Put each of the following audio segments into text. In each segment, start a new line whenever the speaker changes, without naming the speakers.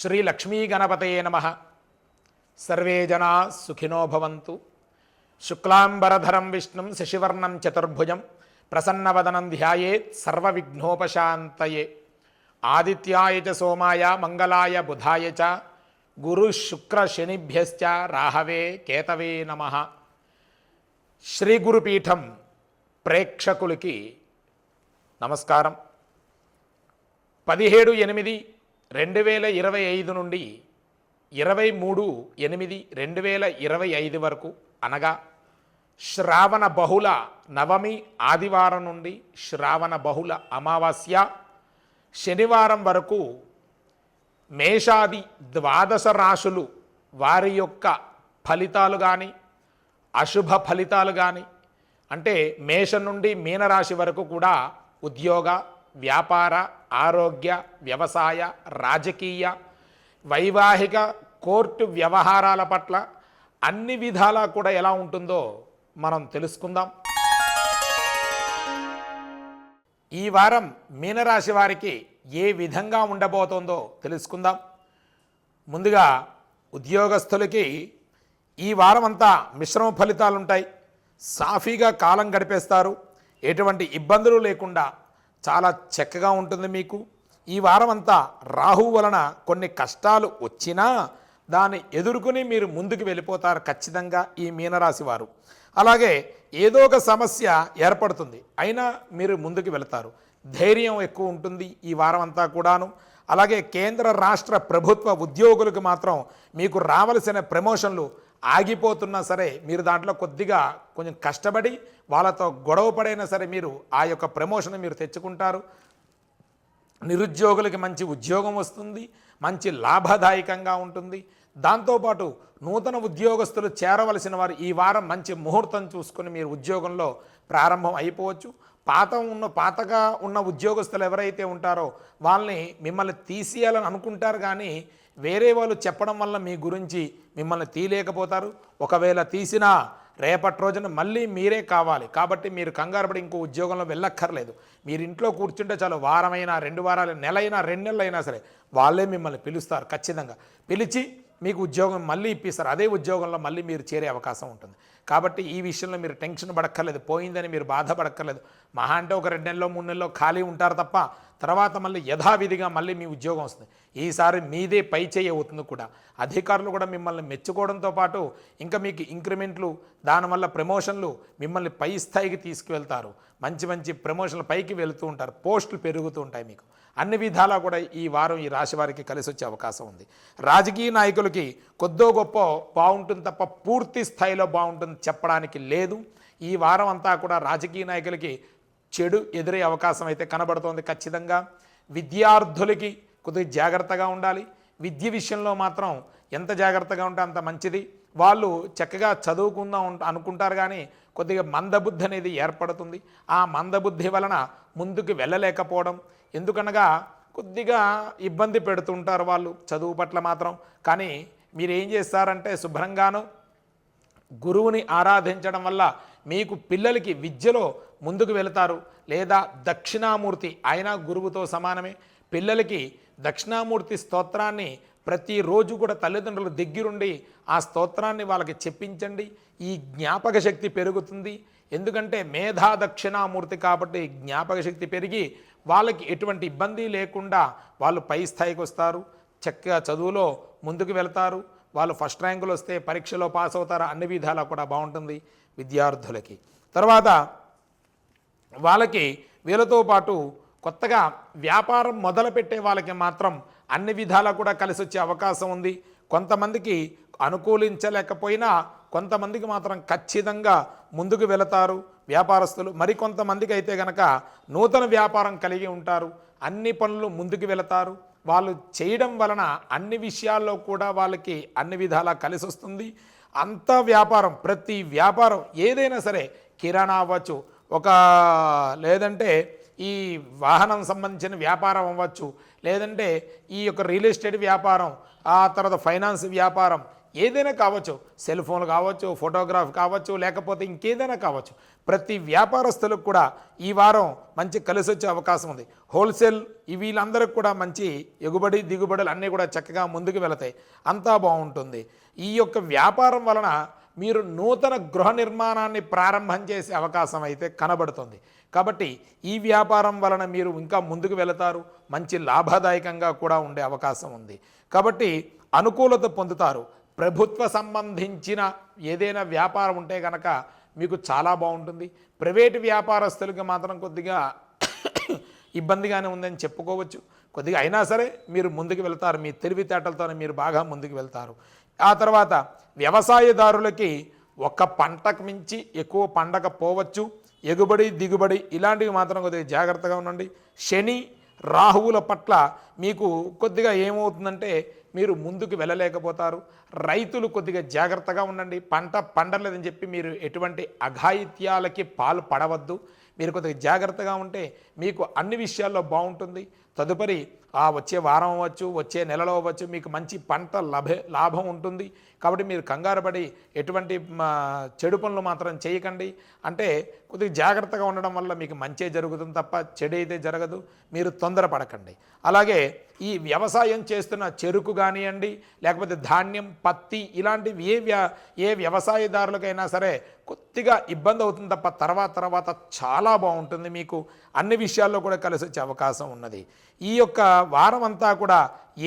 శ్రీ లక్ష్మీ గణపతయే నమ. సర్వే జనా సుఖినో భవంతు. శుక్లాంబరధరం విష్ణుం శశివర్ణం చతుర్భుజం ప్రసన్నవదనం ధ్యాయేత్ సర్వవిఘ్నోపశాంతయే. ఆదిత్యాయ చ సోమాయ మంగళాయ బుధాయ చ గురు శుక్ర శనిభ్యశ్చ రాహవే కేతవే నమ. శ్రీ గురుపీఠం ప్రేక్షకులకి నమస్కారం. పదిహేడు ఎనిమిది రెండు వేల ఇరవై ఐదు నుండి ఇరవై మూడు ఎనిమిది రెండు వేల ఇరవై ఐదు వరకు అనగా శ్రావణ బహుళ నవమి ఆదివారం నుండి శ్రావణ బహుళ అమావాస్య శనివారం వరకు మేషాది ద్వాదశ రాశులు వారి యొక్క ఫలితాలు కానీ అశుభ ఫలితాలు కానీ అంటే మేషం నుండి మీనరాశి వరకు కూడా ఉద్యోగ వ్యాపార ఆరోగ్య వ్యవసాయ రాజకీయ వైవాహిక కోర్టు వ్యవహారాల పట్ల అన్ని విధాలా కూడా ఎలా ఉంటుందో మనం తెలుసుకుందాం. ఈ వారం మీనరాశి వారికి ఏ విధంగా ఉండబోతోందో తెలుసుకుందాం. ముందుగా ఉద్యోగస్తులకి ఈ వారం అంతా మిశ్రమ ఫలితాలు ఉంటాయి సాఫీగా కాలం గడిపేస్తారు. ఎటువంటి ఇబ్బందులు లేకుండా చాలా చక్కగా ఉంటుంది మీకు. ఈ వారం అంతా రాహు వలన కొన్ని కష్టాలు వచ్చినా దాన్ని ఎదుర్కొని మీరు ముందుకు వెళ్ళిపోతారు ఖచ్చితంగా ఈ మీనరాశి వారు. అలాగే ఏదో ఒక సమస్య ఏర్పడుతుంది అయినా మీరు ముందుకు వెళతారు. ధైర్యం ఎక్కువ ఉంటుంది ఈ వారం అంతా కూడాను. అలాగే కేంద్ర రాష్ట్ర ప్రభుత్వ ఉద్యోగులకు మాత్రం మీకు రావలసిన ప్రమోషన్లు ఆగిపోతున్నా సరే మీరు దాంట్లో కొద్దిగా కొంచెం కష్టపడి వాళ్ళతో గొడవ పడైనా సరే మీరు ఆ యొక్క ప్రమోషన్ మీరు తెచ్చుకుంటారు. నిరుద్యోగులకి మంచి ఉద్యోగం వస్తుంది మంచి లాభదాయకంగా ఉంటుంది. దాంతోపాటు నూతన ఉద్యోగస్తులు చేరవలసిన వారు ఈ వారం మంచి ముహూర్తం చూసుకొని మీరు ఉద్యోగంలో ప్రారంభం అయిపోవచ్చు. పాత ఉన్న పాతగా ఉన్న ఉద్యోగస్తులు ఎవరైతే ఉంటారో వాళ్ళని మిమ్మల్ని తీసేయాలని అనుకుంటారు కానీ వేరే వాళ్ళు చెప్పడం వల్ల మీ గురించి మిమ్మల్ని తీయలేకపోతారు. ఒకవేళ తీసినా రేపటి రోజున మళ్ళీ మీరే కావాలి. కాబట్టి మీరు కంగారుపడి ఇంకో ఉద్యోగంలో వెళ్ళక్కర్లేదు. మీరు ఇంట్లో కూర్చుంటే చాలు వారమైనా రెండు వారాలు నెలైనా రెండు నెలలైనా సరే వాళ్ళే మిమ్మల్ని పిలుస్తారు ఖచ్చితంగా. పిలిచి మీకు ఉద్యోగం మళ్ళీ ఇప్పిస్తారు. అదే ఉద్యోగంలో మళ్ళీ మీరు చేరే అవకాశం ఉంటుంది. కాబట్టి ఈ విషయంలో మీరు టెన్షన్ పడక్కర్లేదు. పోయిందని మీరు బాధపడక్కర్లేదు. మహా అంటే ఒక రెండు నెలలో మూడు నెలలో ఖాళీ ఉంటారు తప్ప తర్వాత మళ్ళీ యథావిధిగా మళ్ళీ మీ ఉద్యోగం వస్తుంది. ఈసారి మీదే పై చేయి అవుతుంది కూడా. అధికారులు కూడా మిమ్మల్ని మెచ్చుకోవడంతో పాటు ఇంకా మీకు ఇంక్రిమెంట్లు దానివల్ల ప్రమోషన్లు మిమ్మల్ని పై స్థాయికి తీసుకువెళ్తారు. మంచి మంచి ప్రమోషన్లు పైకి వెళుతూ ఉంటారు. పోస్టులు పెరుగుతూ ఉంటాయి మీకు. అన్ని విధాలా కూడా ఈ వారం ఈ రాశి వారికి కలిసి వచ్చే అవకాశం ఉంది. రాజకీయ నాయకులకి కొద్దో గొప్ప బాగుంటుంది తప్ప పూర్తి స్థాయిలో బాగుంటుంది చెప్పడానికి లేదు. ఈ వారం అంతా కూడా రాజకీయ నాయకులకి చెడు ఎదురే అవకాశం అయితే కనబడుతోంది ఖచ్చితంగా. విద్యార్థులకి కొద్దిగా జాగ్రత్తగా ఉండాలి. విద్య విషయంలో మాత్రం ఎంత జాగ్రత్తగా ఉంటే అంత మంచిది. వాళ్ళు చక్కగా చదువుకుందాం అనుకుంటారు కానీ కొద్దిగా మందబుద్ధి అనేది ఏర్పడుతుంది. ఆ మందబుద్ధి వలన ముందుకు వెళ్ళలేకపోవడం. ఎందుకనగా కొద్దిగా ఇబ్బంది పెడుతుంటారు వాళ్ళు చదువు పట్ల మాత్రం. కానీ మీరు ఏం చేస్తారంటే శుభ్రంగాను గురువుని ఆరాధించడం వల్ల మీకు పిల్లలకి విద్యలో ముందుకు వెళతారు. లేదా దక్షిణామూర్తి ఆయన గురువుతో సమానమే. పిల్లలకి దక్షిణామూర్తి స్తోత్రాన్ని ప్రతిరోజు కూడా తల్లిదండ్రుల దగ్గరుండి ఆ స్తోత్రాన్ని వాళ్ళకి చెప్పించండి. ఈ జ్ఞాపక శక్తి పెరుగుతుంది. ఎందుకంటే మేధా దక్షిణామూర్తి కాబట్టి జ్ఞాపక శక్తి పెరిగి వాళ్ళకి ఎటువంటి ఇబ్బంది లేకుండా వాళ్ళు పై స్థాయికి వస్తారు. చక్కగా చదువులో ముందుకు వెళ్తారు. వాళ్ళు ఫస్ట్ ర్యాంకులు వస్తే పరీక్షలో పాస్ అవుతారు అన్ని విధాలా కూడా బాగుంటుంది విద్యార్థులకి. తర్వాత వాళ్ళకి వీళ్ళతో పాటు కొత్తగా వ్యాపారం మొదలుపెట్టే వాళ్ళకి మాత్రం అన్ని విధాలా కూడా కలిసి వచ్చే అవకాశం ఉంది. కొంతమందికి అనుకూలించలేకపోయినా కొంతమందికి మాత్రం ఖచ్చితంగా ముందుకు వెళతారు వ్యాపారస్తులు. మరికొంతమందికి అయితే గనక నూతన వ్యాపారం కలిగి ఉంటారు. అన్ని పనులు ముందుకు వెళతారు. వాళ్ళు చేయడం వలన అన్ని విషయాల్లో కూడా వాళ్ళకి అన్ని విధాలా కలిసి వస్తుంది అంత వ్యాపారం ప్రతి వ్యాపారం ఏదైనా సరే కిరాణా అవ్వచ్చు. ఒక లేదంటే ఈ వాహనం సంబంధించిన వ్యాపారం అవ్వచ్చు లేదంటే ఈ యొక్క రియల్ ఎస్టేట్ వ్యాపారం ఆ తర్వాత ఫైనాన్స్ వ్యాపారం ఏదైనా కావచ్చు సెల్ ఫోన్ కావచ్చు ఫోటోగ్రాఫ్ కావచ్చు లేకపోతే ఇంకేదైనా కావచ్చు ప్రతి వ్యాపారస్తులకు కూడా ఈ వారం మంచి కలిసి వచ్చే అవకాశం ఉంది. హోల్సేల్ వీళ్ళందరికీ కూడా మంచి ఎగుబడి దిగుబడులు అన్నీ కూడా చక్కగా ముందుకు వెళతాయి. అంతా బాగుంటుంది. ఈ యొక్క వ్యాపారం వలన మీరు నూతన గృహ నిర్మాణాన్ని ప్రారంభం చేసే అవకాశం అయితే కనబడుతుంది. కాబట్టి ఈ వ్యాపారం వలన మీరు ఇంకా ముందుకు వెళతారు మంచి లాభదాయకంగా కూడా ఉండే అవకాశం ఉంది. కాబట్టి అనుకూలత పొందుతారు. ప్రభుత్వ సంబంధించిన ఏదైనా వ్యాపారం ఉంటే కనుక మీకు చాలా బాగుంటుంది. ప్రైవేటు వ్యాపారస్తులకి మాత్రం కొద్దిగా ఇబ్బందిగానే ఉందని చెప్పుకోవచ్చు. కొద్దిగా అయినా సరే మీరు ముందుకు వెళ్తారు మీ తెలివితేటలతో మీరు బాగా ముందుకు వెళ్తారు. ఆ తర్వాత వ్యవసాయదారులకి ఒక పంటకు మించి ఎక్కువ పండగ పోవచ్చు. ఎగుబడి దిగుబడి ఇలాంటివి మాత్రం కొద్దిగా జాగ్రత్తగా ఉండండి. శని రాహువుల పట్ల మీకు కొద్దిగా ఏమవుతుందంటే మీరు ముందుకు వెళ్ళలేకపోతారు. రైతులు కొద్దిగా జాగ్రత్తగా ఉండండి. పంట పండలేదని చెప్పి మీరు ఎటువంటి అఘాయిత్యాలకి పాలు పడవద్దు మీరు కొద్దిగా జాగ్రత్తగా ఉంటే మీకు అన్ని విషయాల్లో బాగుంటుంది. తదుపరి ఆ వచ్చే వారం అవ్వచ్చు వచ్చే నెలలో అవ్వచ్చు మీకు మంచి పంట లభే లాభం ఉంటుంది. కాబట్టి మీరు కంగారు పడి ఎటువంటి మా, చెడు పనులు మాత్రం చేయకండి. అంటే కొద్దిగా జాగ్రత్తగా ఉండడం వల్ల మీకు మంచే జరుగుతుంది తప్ప చెడు అయితే జరగదు. మీరు తొందరపడకండి. అలాగే ఈ వ్యవసాయం చేస్తున్న చెరుకు కానివ్వండి లేకపోతే ధాన్యం పత్తి ఇలాంటివి ఏ వ్య ఏ వ్యవసాయదారులకైనా సరే కొద్దిగా ఇబ్బంది అవుతుంది తప్ప తర్వాత తర్వాత చాలా బాగుంటుంది మీకు. అన్ని విషయాల్లో కూడా కలిసి వచ్చే అవకాశం ఉన్నది. ఈ యొక్క వారం అంతా కూడా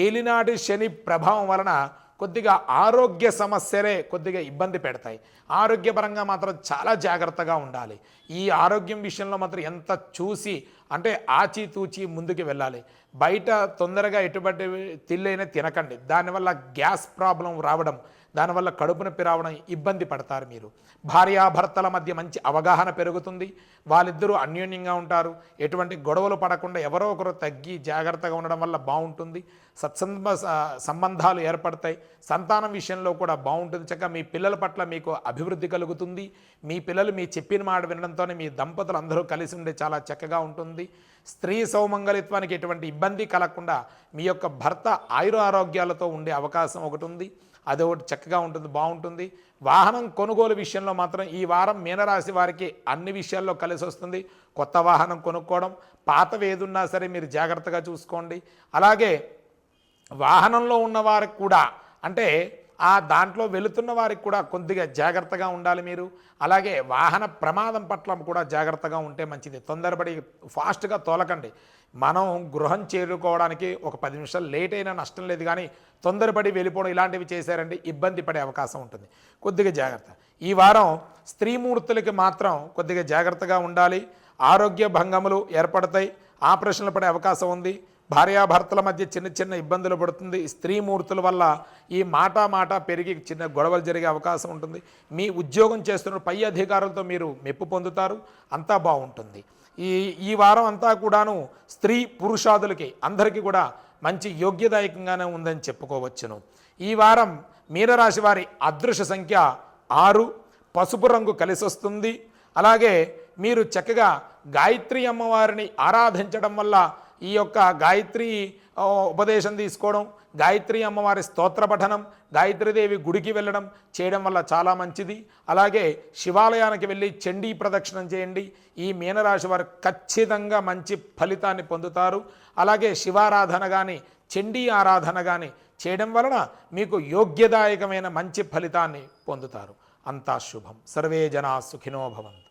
ఏలినాటి శని ప్రభావం వలన కొద్దిగా ఆరోగ్య సమస్యలే కొద్దిగా ఇబ్బంది పెడతాయి. ఆరోగ్యపరంగా మాత్రం చాలా జాగ్రత్తగా ఉండాలి. ఈ ఆరోగ్యం విషయంలో మాత్రం ఎంత చూసి అంటే ఆచితూచి ముందుకు వెళ్ళాలి. బయట తొందరగా ఎటువంటి తిల్లైనా తినకండి. దానివల్ల గ్యాస్ ప్రాబ్లం రావడం దానివల్ల కడుపు నొప్పి రావడం ఇబ్బంది పడతారు మీరు. భార్యాభర్తల మధ్య మంచి అవగాహన పెరుగుతుంది. వాళ్ళిద్దరూ అన్యోన్యంగా ఉంటారు. ఎటువంటి గొడవలు పడకుండా ఎవరో ఒకరు తగ్గి జాగ్రత్తగా ఉండడం వల్ల బాగుంటుంది. సత్సంబ స- సంబంధాలు ఏర్పడతాయి. సంతానం విషయంలో కూడా బాగుంటుంది. చక్కగా మీ పిల్లల పట్ల మీకు అభివృద్ధి కలుగుతుంది. మీ పిల్లలు మీ చెప్పిన మాట వినడంతోనే మీ దంపతులు అందరూ కలిసి ఉండే చాలా చక్కగా ఉంటుంది. స్త్రీ సౌమంగళిత్వానికి ఎటువంటి ఇబ్బంది కలగకుండా మీ యొక్క భర్త ఆయుర ఆరోగ్యాలతో ఉండే అవకాశం ఒకటి ఉంది. అది ఒకటి చక్కగా ఉంటుంది బాగుంటుంది. వాహనం కొనుగోలు విషయంలో మాత్రం ఈ వారం మీనరాశి వారికి అన్ని విషయాల్లో కలిసి వస్తుంది. కొత్త వాహనం కొనుక్కోవడం పాతవి ఏదున్నా సరే మీరు జాగ్రత్తగా చూసుకోండి. అలాగే వాహనంలో ఉన్నవారికి కూడా అంటే ఆ దాంట్లో వెళుతున్న వారికి కూడా కొద్దిగా జాగ్రత్తగా ఉండాలి మీరు. అలాగే వాహన ప్రమాదం పట్ల కూడా జాగ్రత్తగా ఉంటే మంచిది. తొందరపడి ఫాస్ట్గా తోలకండి. మనం గృహం చేరుకోవడానికి ఒక పది నిమిషాలు లేట్ అయినా నష్టం లేదు కానీ తొందరపడి వెళ్ళిపోవడం ఇలాంటివి చేశారంటే ఇబ్బంది పడే అవకాశం ఉంటుంది. కొద్దిగా జాగ్రత్త. ఈ వారం స్త్రీమూర్తులకి మాత్రం కొద్దిగా జాగ్రత్తగా ఉండాలి. ఆరోగ్య భంగములు ఏర్పడతాయి. ఆపరేషన్లు పడే అవకాశం ఉంది. భార్యాభర్తల మధ్య చిన్న చిన్న ఇబ్బందులు పడుతుంది. స్త్రీమూర్తుల వల్ల ఈ మాట మాట పెరిగి చిన్న గొడవలు జరిగే అవకాశం ఉంటుంది. మీ ఉద్యోగం చేస్తున్న పై అధికారులతో మీరు మెప్పు పొందుతారు. అంతా బాగుంటుంది. ఈ ఈ వారం అంతా కూడాను స్త్రీ పురుషాదులకి అందరికీ కూడా మంచి యోగ్యదాయకంగానే ఉందని చెప్పుకోవచ్చును. ఈ వారం మీనరాశి వారి అదృశ్య సంఖ్య ఆరు పసుపు రంగు కలిసి వస్తుంది అలాగే మీరు చక్కగా గాయత్రి అమ్మవారిని ఆరాధించడం వల్ల ఈ యొక్క గాయత్రి ఉపదేశం తీసుకోవడం గాయత్రి అమ్మవారి స్తోత్ర పఠనం గాయత్రీదేవి గుడికి వెళ్ళడం చేయడం వల్ల చాలా మంచిది. అలాగే శివాలయానికి వెళ్ళి చండీ ప్రదక్షిణం చేయండి. ఈ మీనరాశి వారు ఖచ్చితంగా మంచి ఫలితాన్ని పొందుతారు. అలాగే శివారాధన కానీ చండీ ఆరాధన కానీ చేయడం వలన మీకు యోగ్యదాయకమైన మంచి ఫలితాన్ని పొందుతారు. అంతా శుభం. సర్వే జనా సుఖినో భవంతు.